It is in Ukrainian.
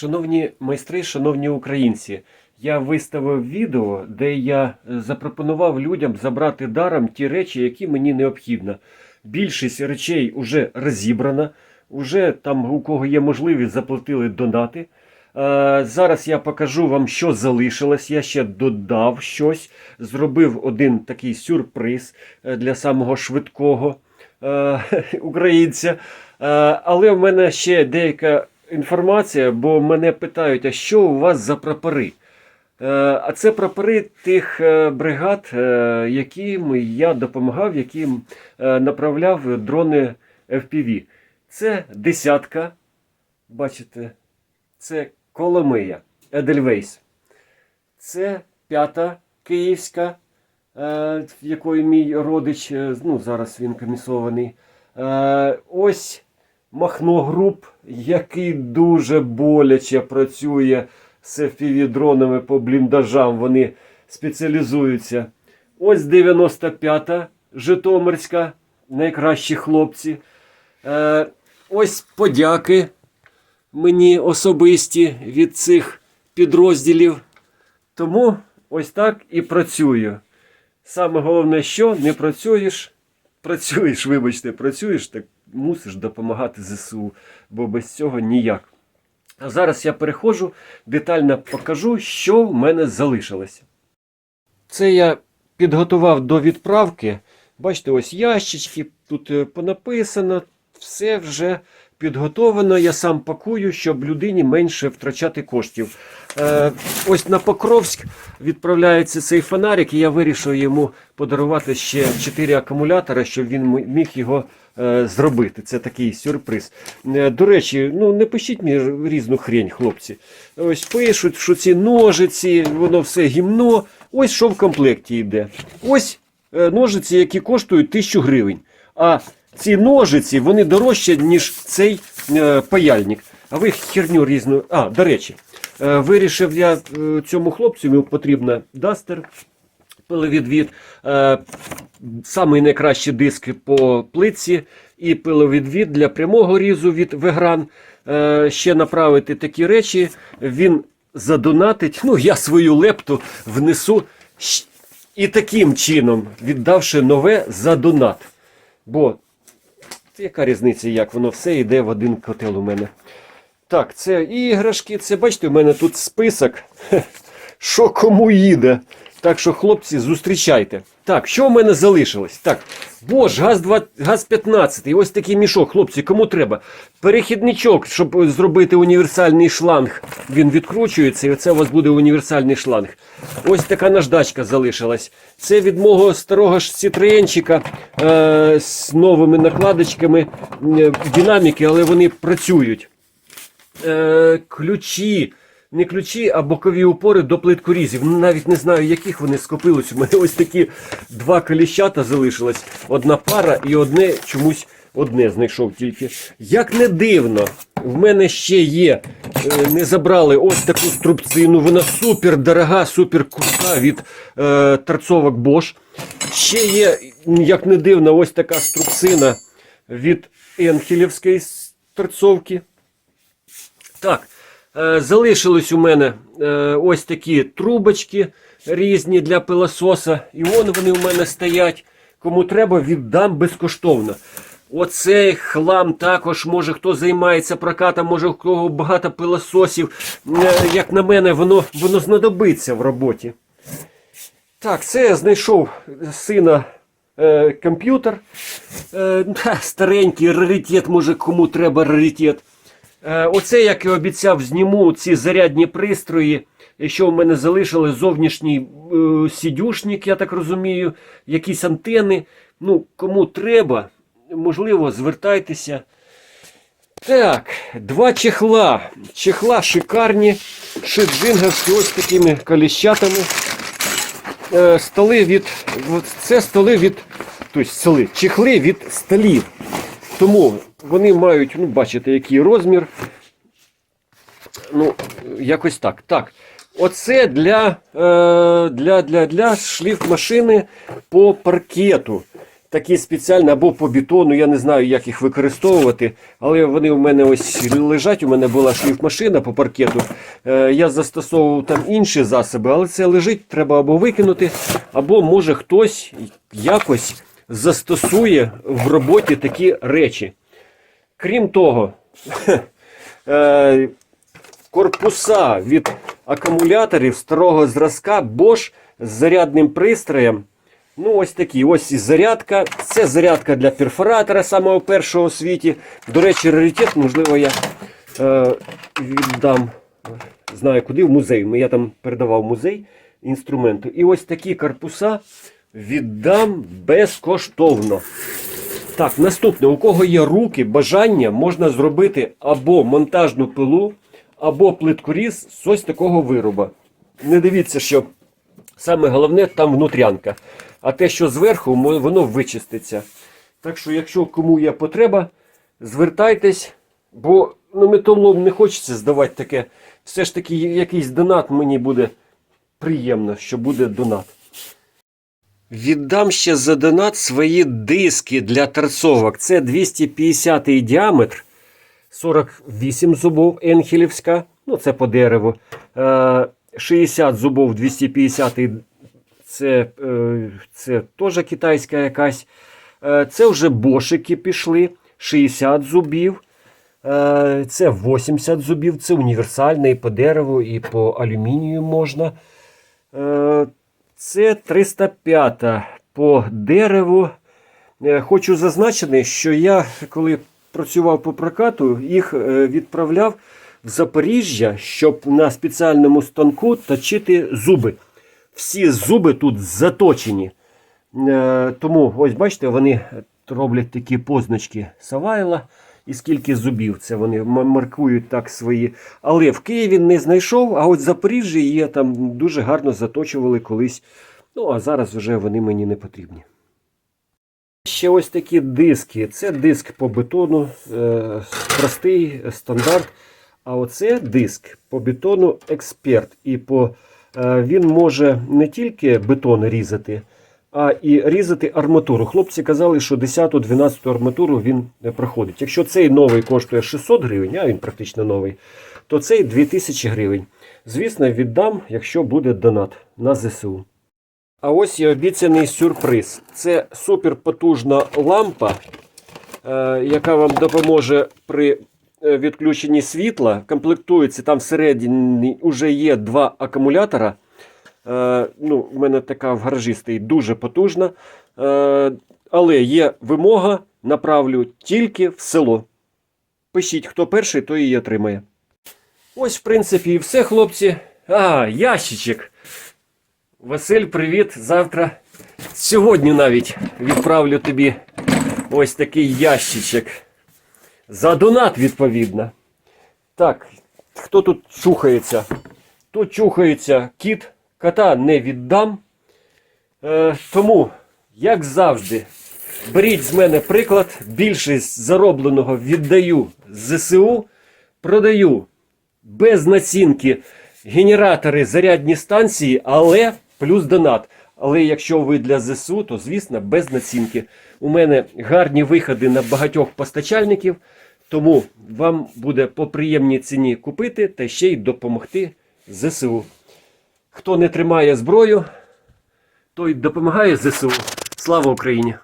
Шановні майстри, шановні українці, я виставив відео, де я е, запропонував людям забрати даром ті речі, які мені необхідно. Більшість речей вже розібрана, уже там, у кого є можливість, заплатили донати. Е, Зараз я покажу вам, що залишилось. Я ще додав щось, зробив один такий сюрприз е, для самого швидкого українця. Але в мене ще деяка інформація, бо мене питають, а що у вас за прапори? Е, А це прапори тих е, бригад, е, яким я допомагав, яким направляв дрони FPV. Це десятка, бачите, це Коломия, Едельвейс. Це п'ята київська, в якої мій родич, ну зараз він комісований. Ось Махно Груп, який дуже боляче працює з FPV-дронами по бліндажам. Вони спеціалізуються. Ось 95-та Житомирська, найкращі хлопці. Е, Ось подяки мені особисті від цих підрозділів. Тому ось так і працюю. Саме головне, що не працюєш, працюєш, вибачте, працюєш, так мусиш допомагати ЗСУ, бо без цього ніяк. А зараз я переходжу, детально покажу, що в мене залишилося. Це я підготував до відправки. Бачите, ось ящички, тут е, понаписано, все вже підготовлено. Я сам пакую, щоб людині менше втрачати коштів. Е, ось на Покровськ відправляється цей фонарик, і я вирішив йому подарувати ще 4 акумулятора, щоб він міг його е, зробити. Це такий сюрприз. Е, До речі, ну не пишіть мені різну хрень, хлопці. Ось пишуть, що ці ножиці, воно все гімно. Ось що в комплекті йде. Ось е, ножиці, які коштують 1000 гривень. А ці ножиці вони дорожчі, ніж цей е, паяльник. А ви херню різну. А, до речі, е, вирішив я е, цьому хлопцю, йому потрібна дастер, пиловідвід, е, самий найкращий диск по плитці і пиловідвід для прямого різу від Вегран. Е, ще направити такі речі. Він задонатить. Ну, я свою лепту внесу і таким чином, віддавши нове за донат. Бо яка різниця, як воно все йде в один котел у мене. Так, це іграшки, це бачите, у мене тут список. Що кому їде. Так що, хлопці, зустрічайте. Так, що в мене залишилось? Так, Бош, газ, 2, газ 15. І ось такий мішок, хлопці, кому треба? Перехідничок, щоб зробити універсальний шланг. Він відкручується, і оце у вас буде універсальний шланг. Ось така наждачка залишилась. Це від мого старого ж е, з новими накладочками е, динаміки, але вони працюють е, ключі. Не ключі, а бокові упори до плиткорізів. Ну, Навіть не знаю, яких вони скопились. У мене ось такі два коліщата залишилось. Одна пара і одне чомусь одне знайшов тільки. Як не дивно, в мене ще є. е, Не забрали ось таку струбцину. Вона супер дорога, супер крута від е, торцовок Bosch. Ще є, як не дивно, ось така струбцина від Енхелівської торцовки. Так, залишились у мене е, ось такі трубочки різні для пилососа. І вон вони у мене стоять. Кому треба, віддам безкоштовно. Оцей хлам також, може хто займається прокатом, може у кого багато пилососів. Е, Як на мене, воно, воно знадобиться в роботі. Так, це я знайшов сина е, комп'ютер. Е, старенький раритет, може кому треба раритет. Е, Оце, як і обіцяв, зніму ці зарядні пристрої, що в мене залишили зовнішній е, сідюшник, я так розумію, якісь антени. Ну, кому треба, можливо, звертайтеся. Так, два чехла. Чехла шикарні, шиджинговські, ось такими коліщатами. Е, столи від. Це столи від. Тобто столи, чехли від столів. Тому вони мають, ну, бачите, який розмір. Ну, якось так. Так. Оце для, е, для, для, для шліфмашини по паркету. такі спеціальні або по бетону, я не знаю, як їх використовувати, але вони у мене ось лежать. У мене була шліфмашина по паркету. Е, Я застосовував там інші засоби, але це лежить, треба або викинути, або може хтось якось застосує в роботі такі речі. Крім того, е, корпуса від акумуляторів старого зразка Bosch з зарядним пристроєм. Ну, ось такі. Ось і зарядка. Це зарядка для перфоратора самого першого у світі. До речі, раритет, можливо, я е, віддам, знаю куди, в музей. Я там передавав музей інструменту. І ось такі корпуса віддам безкоштовно. Так, наступне, у кого є руки, бажання, можна зробити або монтажну пилу, або плиткоріз з ось такого вироба. Не дивіться, що саме головне там внутрянка. А те, що зверху, воно вичиститься. Так що, якщо кому є потреба, звертайтесь, бо ну, металолом не хочеться здавати таке. Все ж таки, якийсь донат мені буде приємно, що буде донат. Віддам ще за донат свої диски для торцовок. Це 250 діаметр, 48 зубов Енхелівська, ну це по дереву. Е, 60 зубов 250 це, е, це теж китайська якась. Е, Це вже бошики пішли. 60 зубів. Е, Це 80 зубів, це універсальний по дереву і по алюмінію можна. Це 305 по дереву. Е, Хочу зазначити, що я, коли працював по прокату, їх е, відправляв в Запоріжжя, щоб на спеціальному станку точити зуби. Всі зуби тут заточені. Е, Тому, ось бачите, вони роблять такі позначки Савайла. І скільки зубів це вони маркують так свої. Але в Києві не знайшов, а от Запоріжжі є там дуже гарно заточували колись. Ну, а зараз вже вони мені не потрібні. Ще ось такі диски. Це диск по бетону, е, простий стандарт. А оце диск по бетону експерт. І по, е, він може не тільки бетон різати, а і різати арматуру. Хлопці казали, що 10-12 арматуру він проходить. Якщо цей новий коштує 600 гривень, а він практично новий, то цей 2000 гривень. Звісно, віддам, якщо буде донат на ЗСУ. А ось і обіцяний сюрприз. Це суперпотужна лампа, е, яка вам допоможе при е, відключенні світла. Комплектується там всередині вже є два акумулятора. Е, ну, У мене така в гаражі стоїть дуже потужна. Е, але є вимога, направлю тільки в село. Пишіть, хто перший, той її отримає. Ось, в принципі, і все, хлопці. А, ящичок. Василь, привіт. Завтра, сьогодні навіть відправлю тобі ось такий ящичок. За донат, відповідно. Так, хто тут чухається? Тут чухається кіт, кота не віддам. Е, тому, як завжди, беріть з мене приклад. Більшість заробленого віддаю ЗСУ, продаю без націнки генератори, зарядні станції, але плюс донат. Але якщо ви для ЗСУ, то звісно без націнки. У мене гарні виходи на багатьох постачальників, тому вам буде по приємній ціні купити та ще й допомогти ЗСУ. Хто не тримає зброю, той допомагає ЗСУ. Слава Україні!